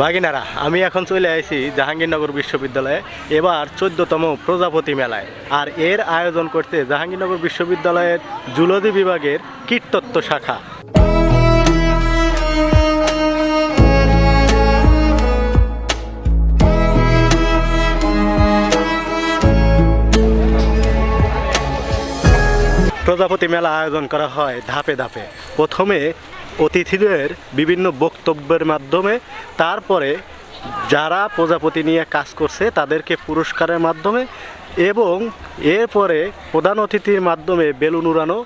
বাগিনারা আমি এখন চলে আসি জাহাঙ্গীরনগর বিশ্ববিদ্যালয়ে, এবার চোদ্দতম প্রজাপতি মেলায়। আর এর আয়োজন করতে জাহাঙ্গীরনগর বিশ্ববিদ্যালয়ের জুলজি বিভাগের কীটতত্ত্ব শাখা। প্রজাপতি মেলা আয়োজন করা হয় ধাপে ধাপে। প্রথমে অতিথিদের বিভিন্ন বক্তব্যের মাধ্যমে, তারপরে যারা প্রজাপতি নিয়ে কাজ করছে তাদেরকে পুরস্কারের মাধ্যমে এবং এরপরে প্রধান অতিথির মাধ্যমে বেলুন উড়ানো,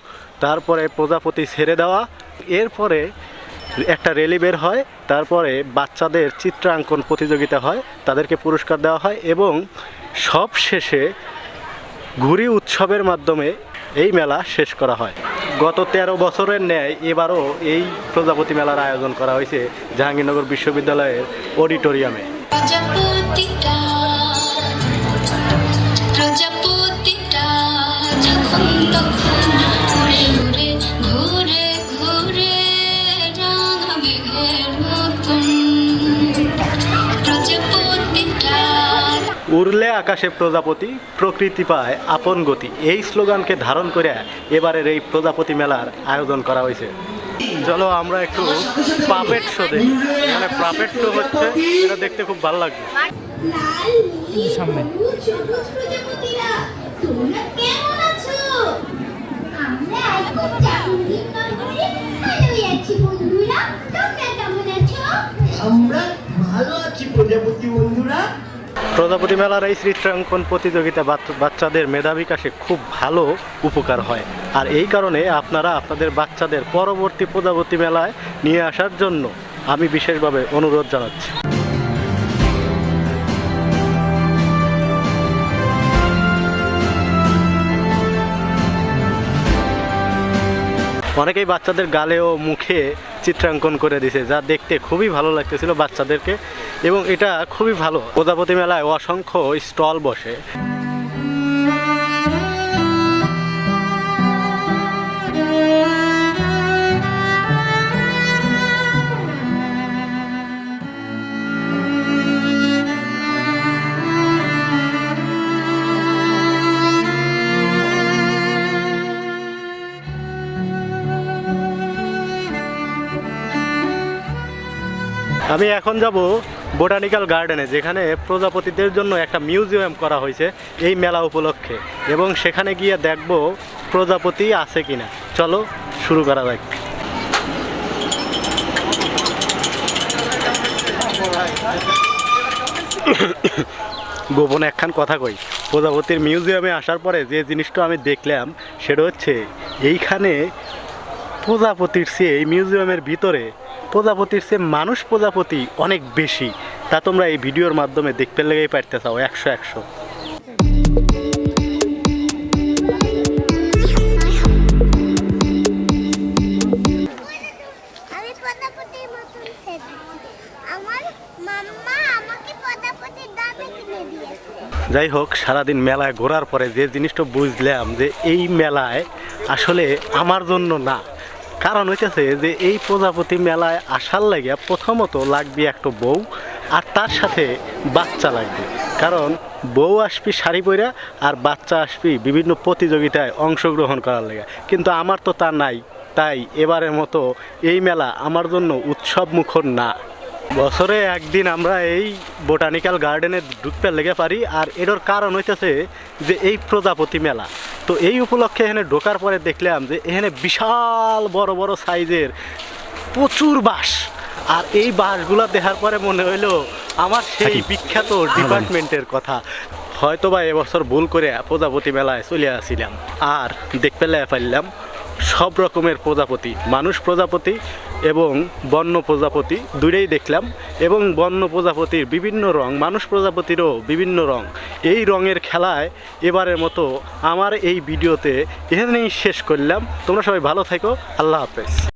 তারপরে প্রজাপতি ছেড়ে দেওয়া, এরপরে একটা রেলি বের হয়, তারপরে বাচ্চাদের চিত্রাঙ্কন প্রতিযোগিতা হয়, তাদেরকে পুরস্কার দেওয়া হয় এবং সব শেষে ঘুরি উৎসবের মাধ্যমে এই মেলা শেষ করা হয়। গত তেরো বছরের ন্যায় এবারও এই প্রজাপতি মেলার আয়োজন করা হয়েছে জাহাঙ্গীরনগর বিশ্ববিদ্যালয়ের অডিটোরিয়ামে। উড়লে আকাশে প্রজাপতি প্রকৃতি পায় আপন গতি। এই স্লোগানকে ধারণ করে এবারের এই প্রজাপতি মেলার আয়োজন করা হয়েছে। চলো আমরা একটু পাপেট শো দেখি। মানে পাপেট শো হচ্ছে এটা দেখতে খুব ভালো লাগবে আছো? আমরা প্রজাপতি মেলার এই চিত্রাঙ্কন প্রতিযোগিতা বাচ- বাচ্চাদের মেধা বিকাশে খুব ভালো উপকার হয়। আর এই কারণে আপনারা আপনাদের বাচ্চাদের পরবর্তী প্রজাপতি মেলায় নিয়ে আসার জন্য আমি বিশেষভাবে অনুরোধ জানাচ্ছি। অনেকেই বাচ্চাদের গালে ও মুখে চিত্রাঙ্কন করে দিছে, যা দেখতে খুবই ভালো লাগতেছিল বাচ্চাদেরকে এবং এটা খুবই ভালো। প্রজাপতি মেলায় অসংখ্য স্টল বসে। আমি এখন যাব বোটানিক্যাল গার্ডেনে, যেখানে প্রজাপতিদের জন্য একটা মিউজিয়াম করা হয়েছে এই মেলা উপলক্ষে। এবং সেখানে গিয়ে দেখব প্রজাপতি আছে কিনা। চলো, শুরু করা যাক। গোপনে একখান কথা কই। প্রজাপতির মিউজিয়ামে আসার পরে যে জিনিসটা আমি দেখলাম, সেটা হচ্ছে এইখানে প্রজাপতির চেয়ে এই মিউজিয়ামের ভিতরে প্রজাপতির চেয়ে মানুষ প্রজাপতি অনেক বেশি। তা তোমরা এই ভিডিওর মাধ্যমে দেখতে লেগেই পারতে চাও একশো একশো। যাই হোক সারাদিন মেলায় ঘোরার পরে যে জিনিসটা বুঝলাম যে এই মেলায় আসলে আমার জন্য না কারণ হইতেছে যে এই প্রজাপতি মেলায় আসার লাগে প্রথমত লাগবে একটা বউ আর তার সাথে বাচ্চা লাগবে। কারণ বউ আসবি শাড়ি পরা আর বাচ্চা আসবি বিভিন্ন প্রতিযোগিতায় অংশগ্রহণ করার লাগে কিন্তু আমার তো তা নাই, তাই এবারের মতো এই মেলা আমার জন্য উৎসব মুখর না। বছরে একদিন আমরা এই বোটানিক্যাল গার্ডেনে ঢুকতে লেগে পারি আর এটার কারণ হইতেছে যে এই প্রজাপতি মেলা। তো এই উপলক্ষে এখানে ঢোকার পরে দেখলাম যে এখানে বিশাল বড় বড় সাইজের প্রচুর বাঁশ। আর এই বাঁশগুলো দেখার পরে মনে হইল আমার সেই বিখ্যাত ডিপার্টমেন্টের কথা। হয়তো বা এবছর ভুল করে প্রজাপতি মেলায় চলে আসিলাম আর দেখতে পেলে পারলাম সব রকমের প্রজাপতি, মানুষ প্রজাপতি এবং বন্য প্রজাপতি দূরেই দেখলাম এবং বন্য প্রজাপতির বিভিন্ন রং, মানুষ প্রজাপতিরও বিভিন্ন রং। এই রঙের খেলায় এবারের মতো আমার এই ভিডিওতে এখানেই শেষ করলাম। তোমরা সবাই ভালো থেকো। আল্লাহ হাফেজ।